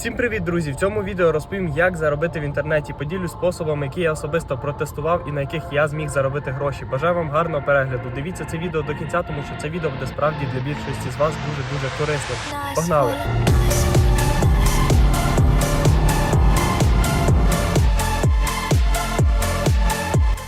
Всім привіт, друзі! В цьому відео розповім, як заробити в інтернеті. Поділю способами, які я особисто протестував і на яких я зміг заробити гроші. Бажаю вам гарного перегляду. Дивіться це відео до кінця, тому що це відео буде справді для більшості з вас дуже дуже корисним. Погнали!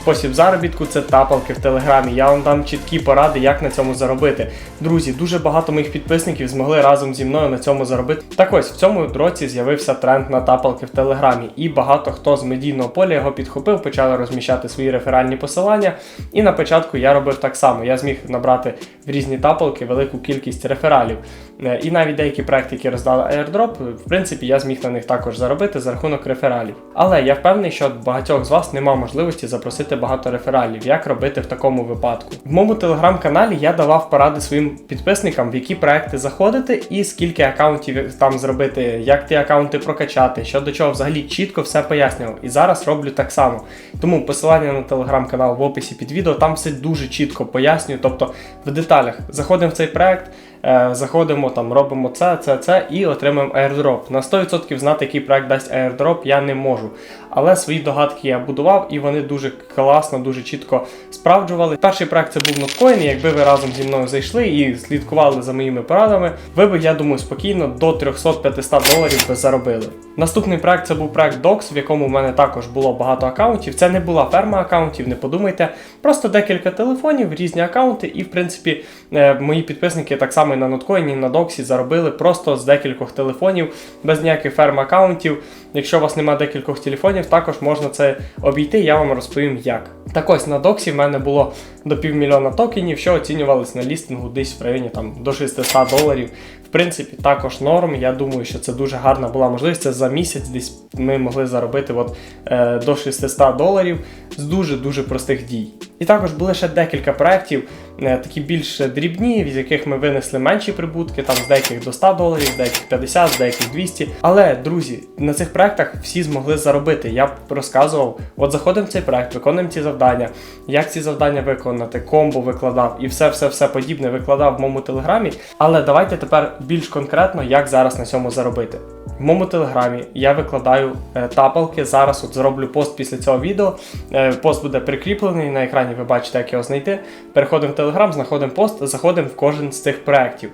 Спосіб заробітку це тапалки в телеграмі. Я вам дам чіткі поради, як на цьому заробити. Друзі, дуже багато моїх підписників змогли разом зі мною на цьому заробити. Так ось в цьому році з'явився тренд на тапалки в телеграмі, і багато хто з медійного поля його підхопив, почали розміщати свої реферальні посилання. І на початку я робив так само. Я зміг набрати в різні тапалки велику кількість рефералів. Е, І навіть деякі проекти, які роздали airdrop, в принципі, я зміг на них також заробити за рахунок рефералів. Але я впевнений, що багатьох з вас немає можливості запросити багато рефералів. Як робити в такому випадку? В моєму телеграм-каналі я давав поради своїм підписникам, в які проекти заходити і скільки акаунтів там зробити, як ті акаунти прокачати, що до чого взагалі чітко все пояснював. І зараз роблю так само. Тому посилання на телеграм-канал в описі під відео, там все дуже чітко пояснюю. Тобто в деталях заходимо в цей проект. Е, заходимо, там, робимо це, це, це і отримуємо airdrop. На 100% знати, який проект дасть airdrop, я не можу. Але свої догадки я будував і вони дуже класно, дуже чітко справджували. Перший проект це був Notcoin, якби ви разом зі мною зайшли і слідкували за моїми порадами, ви б, я думаю, спокійно до 300-500 доларів би заробили. Наступний проект це був проект Docs, в якому в мене також було багато акаунтів. Це не була ферма акаунтів, не подумайте. Просто декілька телефонів, різні акаунти, і в принципі е, мої підписники так само і на Notcoin, і на Doxі заробили просто з декількох телефонів, без ніяких ферм акаунтів. Якщо у вас немає декількох телефонів, також можна це обійти, я вам розповім як. Так ось на Доксі в мене було до півмільйона токенів, що оцінювались на лістингу десь в районі там, до 600 доларів. В принципі, також норм. Я думаю, що це дуже гарна була можливість. Це за місяць десь ми могли заробити от, е, до 600 доларів з дуже-дуже простих дій. І також були ще декілька проєктів, е, такі більш дрібні, з яких ми винесли менші прибутки, там з деяких до 100 доларів, деяких 50, з деяких 200. Але, друзі, на цих проєктах всі змогли заробити. Я б розказував, от заходимо в цей проєкт, виконуємо ці завдання, як ці завдання виконати, комбо викладав і все-все-все подібне викладав в моєму телеграмі. Але давайте тепер більш конкретно, як зараз на цьому заробити. В моєму телеграмі я викладаю е, тапалки. Зараз от зроблю пост після цього відео. Е, пост буде прикріплений на екрані. Ви бачите, як його знайти. Переходимо в телеграм, знаходимо пост, заходимо в кожен з цих проєктів.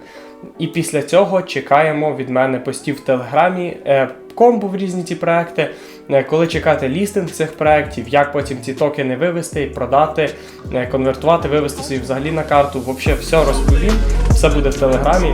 І після цього чекаємо від мене постів в телеграмі, е, комбо в різні ці проекти. Коли чекати лістинг цих проєктів, як потім ці токени вивести, продати, конвертувати, вивести собі взагалі на карту. Взагалі все розповім. Все буде в телеграмі.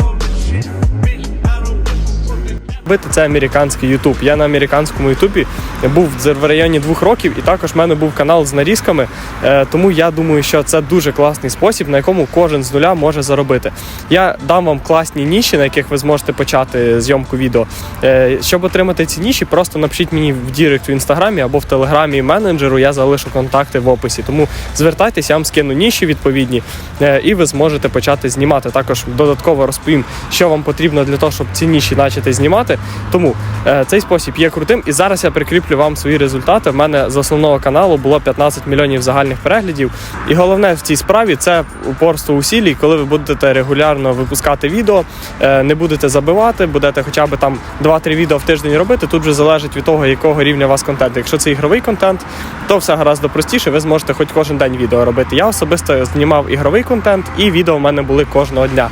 Бити це американський Ютуб. Я на американському Ютубі був в районі двох років, і також в мене був канал з нарізками. Е, Тому я думаю, що це дуже класний спосіб, на якому кожен з нуля може заробити. Я дам вам класні ніші, на яких ви зможете почати зйомку відео. Е, Щоб отримати ці ніші, просто напишіть мені в Дірект в інстаграмі або в телеграмі менеджеру. Я залишу контакти в описі. Тому звертайтеся, я вам скину ніші відповідні, е, і ви зможете почати знімати. Також додатково розповім, що вам потрібно для того, щоб ці ніші почати знімати. Тому е, цей спосіб є крутим. І зараз я прикріплю вам свої результати. В мене з основного каналу було 15 мільйонів загальних переглядів. І головне в цій справі це упорство усілій, коли ви будете регулярно випускати відео, е, не будете забивати, будете хоча б там 2-3 відео в тиждень робити. Тут вже залежить від того, якого рівня у вас контент. Якщо це ігровий контент, то все гораздо простіше. Ви зможете хоч кожен день відео робити. Я особисто знімав ігровий контент, і відео в мене були кожного дня.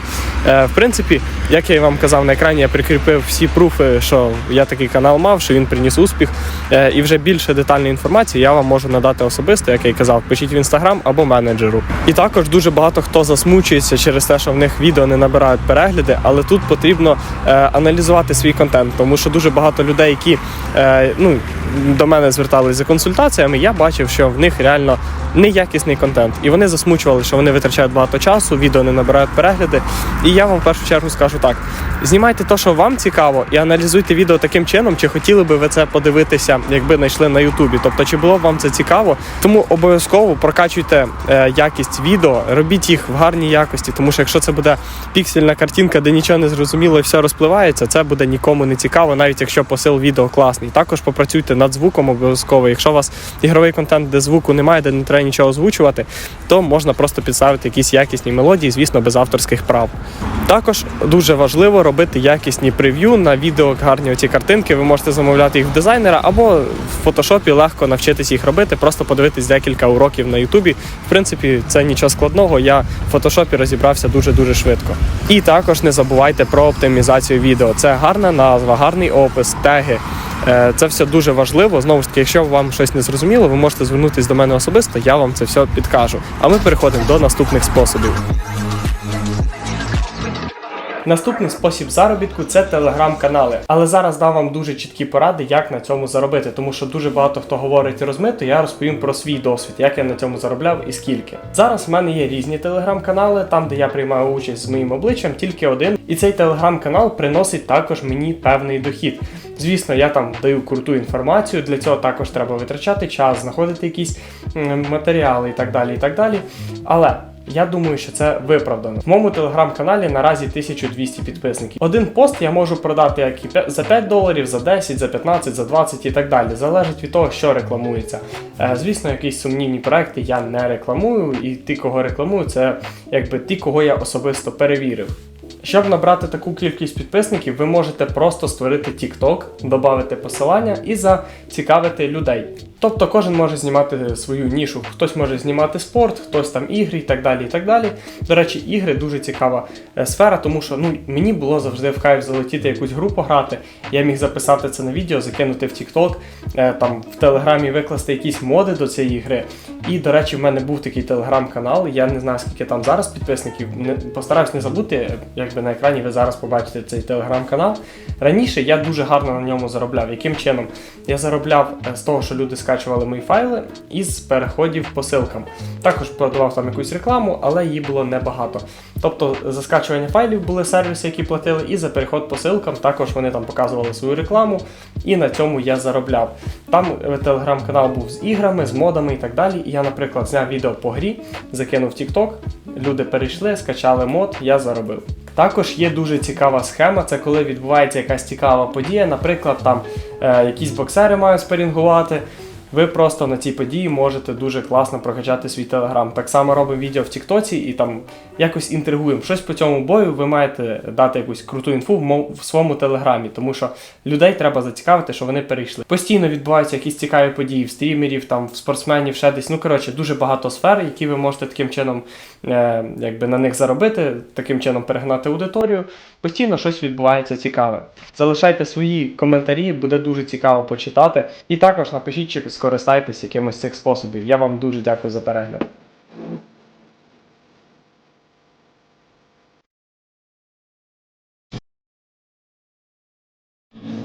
Е, В принципі, як я і вам казав на екрані, я прикріпив всі пруфи, що я такий канал мав, що він приніс успіх. Е, І вже більше детальної інформації я вам можу надати особисто, як я й казав, пишіть в інстаграм або менеджеру. І також дуже багато хто засмучується через те, що в них відео не набирають перегляди, але тут потрібно е, аналізувати свій контент, тому що дуже багато людей, які е, ну, до мене звертались за консультаціями, я бачив, що в них реально неякісний контент. І вони засмучували, що вони витрачають багато часу, відео не набирають перегляди. І я вам в першу чергу скажу так: знімайте те, що вам цікаво, і аналізуйте відео таким чином, чи хотіли би ви це подивитися, якби знайшли на Ютубі. Тобто, чи було б вам це цікаво. Тому обов'язково прокачуйте е, якість відео, робіть їх в гарній якості, тому що якщо це буде піксельна картинка, де нічого не зрозуміло і все розпливається, це буде нікому не цікаво, навіть якщо посил відео класний. Також попрацюйте над звуком обов'язково. Якщо у вас ігровий контент, де звуку немає, де не треба нічого озвучувати, то можна просто підставити якісь якісні мелодії, звісно, без авторських прав. Також дуже важливо робити якісні прев'ю на відео, гарні оці картинки. Ви можете замовляти їх в дизайнера або в фотошопі легко навчитись їх робити, просто подивитись декілька уроків на Ютубі. В принципі, це нічого складного. Я в фотошопі розібрався дуже дуже швидко. І також не забувайте про оптимізацію відео. Це гарна назва, гарний опис, теги. Е, Це все дуже важливо. Знову ж таки, якщо вам щось не зрозуміло, ви можете звернутися до мене особисто, я вам це все підкажу. А ми переходимо до наступних способів. Наступний спосіб заробітку це телеграм-канали. Але зараз дам вам дуже чіткі поради, як на цьому заробити, тому що дуже багато хто говорить розмито. Я розповім про свій досвід, як я на цьому заробляв і скільки. Зараз в мене є різні телеграм-канали, там де я приймаю участь з моїм обличчям, тільки один. І цей телеграм-канал приносить також мені певний дохід. Звісно, я там даю круту інформацію. Для цього також треба витрачати час, знаходити якісь матеріали і так далі. І так далі. Але я думаю, що це виправдано. В моєму телеграм-каналі наразі 1200 підписників. Один пост я можу продати як і за 5 доларів, за 10, за 15, за 20 і так далі. Залежить від того, що рекламується. Е, Звісно, якісь сумнівні проекти я не рекламую, і ті, кого рекламую, це якби ті, кого я особисто перевірив. Щоб набрати таку кількість підписників, ви можете просто створити TikTok, додати посилання і зацікавити людей. Тобто кожен може знімати свою нішу. Хтось може знімати спорт, хтось там ігри і так далі. і так далі. До речі, ігри дуже цікава е, сфера, тому що ну, мені було завжди в кайф залетіти якусь гру пограти. Я міг записати це на відео, закинути в TikTok, е, там в Телеграмі викласти якісь моди до цієї гри. І, до речі, в мене був такий телеграм-канал. Я не знаю, скільки там зараз підписників. Постараюсь не забути, якби на екрані ви зараз побачите цей телеграм-канал. Раніше я дуже гарно на ньому заробляв. Яким чином? Я заробляв е, з того, що люди скачували мої файли із переходів по ссылкам. Також продавав там якусь рекламу, але її було небагато. Тобто за скачування файлів були сервіси, які платили, і за переход по ссылкам також вони там показували свою рекламу, і на цьому я заробляв. Там е, телеграм-канал був з іграми, з модами і так далі. Я, наприклад, зняв відео по грі, закинув TikTok, люди перейшли, скачали мод, я заробив. Також є дуже цікава схема, це коли відбувається якась цікава подія, наприклад, там е, якісь боксери мають спарінгувати. Ви просто на цій події можете дуже класно прокачати свій телеграм. Так само робимо відео в Тіктоці і там якось інтригуємо. Щось по цьому бою ви маєте дати якусь круту інфу в, мо- в своєму телеграмі, тому що людей треба зацікавити, що вони перейшли. Постійно відбуваються якісь цікаві події в стрімерів, там в спортсменів, ще десь. Ну коротше, дуже багато сфер, які ви можете таким чином е, якби на них заробити, таким чином перегнати аудиторію. Постійно щось відбувається цікаве. Залишайте свої коментарі, буде дуже цікаво почитати. І також напишіть, чи скористайтесь якимось з цих способів. Я вам дуже дякую за перегляд.